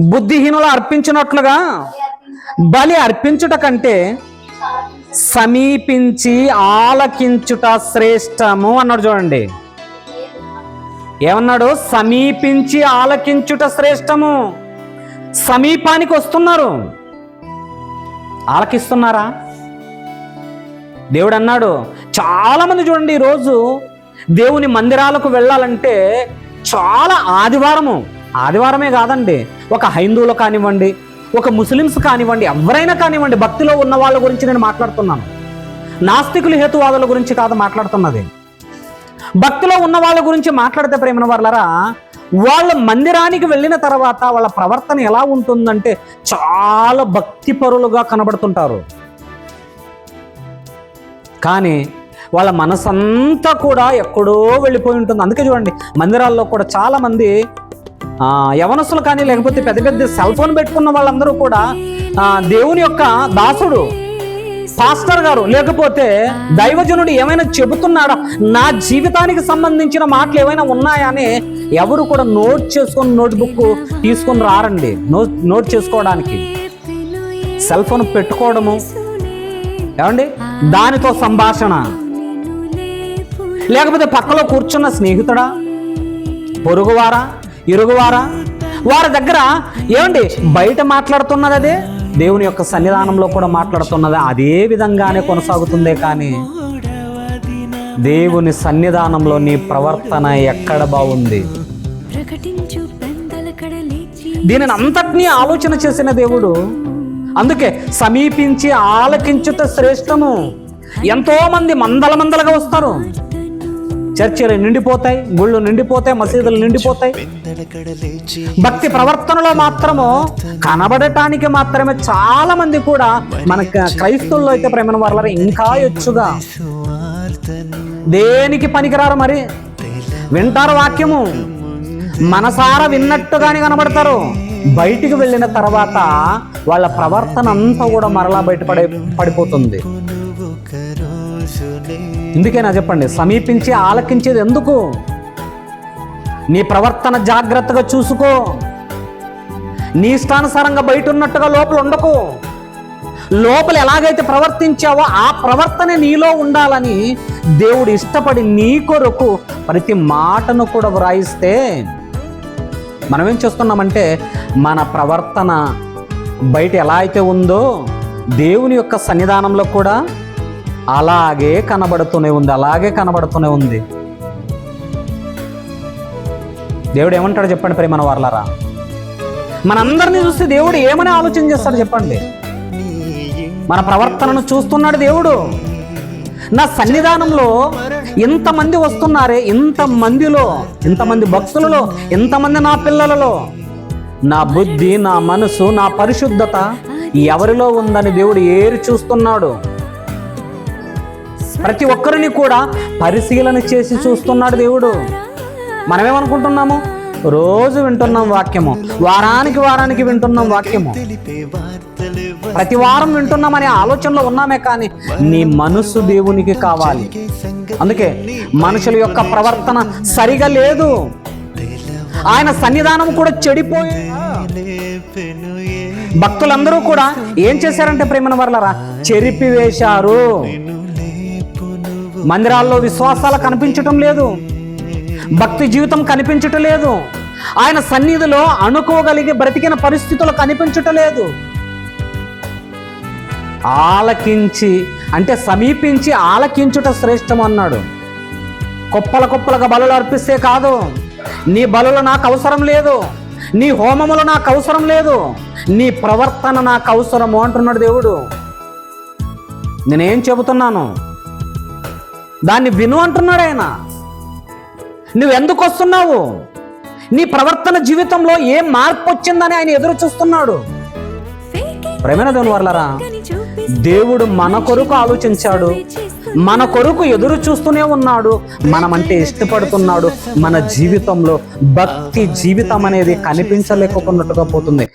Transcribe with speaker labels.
Speaker 1: బుద్ధిహీనులు అర్పించినట్లుగా బలి అర్పించుట కంటే సమీపించి ఆలకించుట శ్రేష్టము అన్నాడు చూడండి. ఏమన్నాడు? సమీపించి ఆలకించుట శ్రేష్టము. సమీపానికి వస్తున్నారు. ఆలకిస్తున్నారా? దేవుడు అన్నాడు చాలామంది చూడండి ఈరోజు దేవుని మందిరాలకు వెళ్ళాలంటే చాలా ఆదివారము. ఆదివారమే కాదండి. ఒక హైందువులు కానివ్వండి ఒక ముస్లిమ్స్ కానివ్వండి ఎవరైనా కానివ్వండి భక్తిలో ఉన్న వాళ్ళ గురించి నేను మాట్లాడుతున్నాను. నాస్తికుల హేతువాదుల గురించి కాదు మాట్లాడుతున్నది. భక్తిలో ఉన్న వాళ్ళ గురించి మాట్లాడితే ప్రేమ వాళ్ళరా వాళ్ళ మందిరానికి వెళ్ళిన తర్వాత వాళ్ళ ప్రవర్తన ఎలా ఉంటుందంటే చాలా భక్తిపరులుగా కనబడుతుంటారు. కానీ వాళ్ళ మనసంతా కూడా ఎక్కడో వెళ్ళిపోయి ఉంటుంది. అందుకే చూడండి మందిరాల్లో కూడా చాలామంది యవనస్తులు కానీ లేకపోతే పెద్ద పెద్ద సెల్ ఫోన్ పెట్టుకున్న వాళ్ళందరూ కూడా దేవుని యొక్క దాసుడు పాస్టర్ గారు లేకపోతే దైవజనుడు ఏమైనా చెబుతున్నాడా? నా జీవితానికి సంబంధించిన మాటలు ఏమైనా ఉన్నాయా అని ఎవరు కూడా నోట్ చేసుకొని నోట్బుక్ తీసుకొని రారండి. నోట్ నోట్ చేసుకోవడానికి. సెల్ ఫోన్ పెట్టుకోవడము. ఏమండి? దానితో సంభాషణ. లేకపోతే పక్కలో కూర్చున్న స్నేహితుడా? పొరుగువారా? ఇరుగువారా? వారి దగ్గర ఏమండి బయట మాట్లాడుతున్నది అదే? దేవుని యొక్క సన్నిధానంలో కూడా మాట్లాడుతున్నది అదే విధంగానే కొనసాగుతుందే కానీ దేవుని సన్నిధానంలో నీ ప్రవర్తన ఎక్కడ బాగుంది? దీనిని అంతటినీ ఆలోచన చేసిన దేవుడు అందుకే సమీపించి ఆలకించుట శ్రేష్టము. ఎంతో మంది మందల మందలుగా వస్తారు. చర్చిలు నిండిపోతాయి గుళ్ళు నిండిపోతాయి మసీదులు నిండిపోతాయి. భక్తి ప్రవర్తనలో మాత్రము కనబడటానికి మాత్రమే చాలా మంది కూడా మన క్రైస్తవుల్లో అయితే ప్రేమ వాళ్ళ ఇంకా ఎచ్చుగా దేనికి పనికిరారు మరి? వింటారు వాక్యము. మనసారా విన్నట్టుగానే కనబడతారు. బయటికి వెళ్ళిన తర్వాత వాళ్ళ ప్రవర్తన అంతా కూడా మరలా బయటపడే పడిపోతుంది. ఇందుకేనా చెప్పండి? సమీపించి ఆలకించేది ఎందుకు? నీ ప్రవర్తన జాగ్రత్తగా చూసుకో. నీ ఇష్టానుసారంగా బయట ఉన్నట్టుగా లోపల ఉండకు. లోపల ఎలాగైతే ప్రవర్తించావో ఆ ప్రవర్తన నీలో ఉండాలని దేవుడు ఇష్టపడి నీ కొరకు ప్రతి మాటను కూడా వ్రాయిస్తే మనం ఏం చేస్తున్నామంటే మన ప్రవర్తన బయట ఎలా అయితే ఉందో దేవుని యొక్క సన్నిధానంలో కూడా అలాగే కనబడుతూనే ఉంది అలాగే కనబడుతూనే ఉంది. దేవుడు ఏమంటాడు చెప్పండి ప్రేమన వాళ్ళరా మనందరినీ చూస్తే దేవుడు ఏమని ఆలోచన చేస్తాడు చెప్పండి. మన ప్రవర్తనను చూస్తున్నాడు దేవుడు. నా సన్నిధానంలో ఇంతమంది వస్తున్నారే ఇంతమందిలో ఇంతమంది భక్తులలో ఇంతమంది నా పిల్లలలో. నా బుద్ధి నా మనసు నా పరిశుద్ధత ఎవరిలో ఉందని దేవుడు ఏరి చూస్తున్నాడు. ప్రతి ఒక్కరిని కూడా పరిశీలన చేసి చూస్తున్నాడు దేవుడు. మనమేమనుకుంటున్నాము? రోజు వింటున్నాం వాక్యము. వారానికి వారానికి వింటున్నాం వాక్యము. ప్రతి వారం వింటున్నామనే ఆలోచనలో ఉన్నామే కానీ నీ మనసు దేవునికి కావాలి. అందుకే మనుషుల యొక్క ప్రవర్తన సరిగా లేదు. ఆయన సన్నిధానం కూడా చెడిపోయి భక్తులందరూ కూడా ఏం చేశారంటే ప్రేమన వర్లరా? చెరిపివేశారు. మందిరాల్లో విశ్వాసాలు కనిపించటం లేదు. భక్తి జీవితం కనిపించటం లేదు. ఆయన సన్నిధిలో అనుకోగలిగే బ్రతికిన పరిస్థితులు కనిపించటం లేదు. ఆలకించి అంటే సమీపించి ఆలకించుట శ్రేష్టం అన్నాడు. కుప్పల కుప్పలుగా బలులు అర్పిస్తే కాదు. నీ బలులు నాకు అవసరం లేదు. నీ హోమములు నాకు అవసరం లేదు. నీ ప్రవర్తన నాకు అవసరము అంటున్నాడు దేవుడు. నేనేం చెబుతున్నాను? దాన్ని విను అంటున్నాడు ఆయన. నువ్వు ఎందుకు వస్తున్నావు నీ ప్రవర్తన జీవితంలో ఏం మార్పు వచ్చిందని ఆయన ఎదురు చూస్తున్నాడు. ప్రేమైన దేవుని వర్లరా దేవుడు మన కొరకు ఆలోచించాడు. మన కొరకు ఎదురు చూస్తూనే ఉన్నాడు. మనమంటే ఇష్టపడుతున్నాడు. మన జీవితంలో భక్తి జీవితం అనేది కనిపించలేకపోతున్నట్టుగా పోతుంది.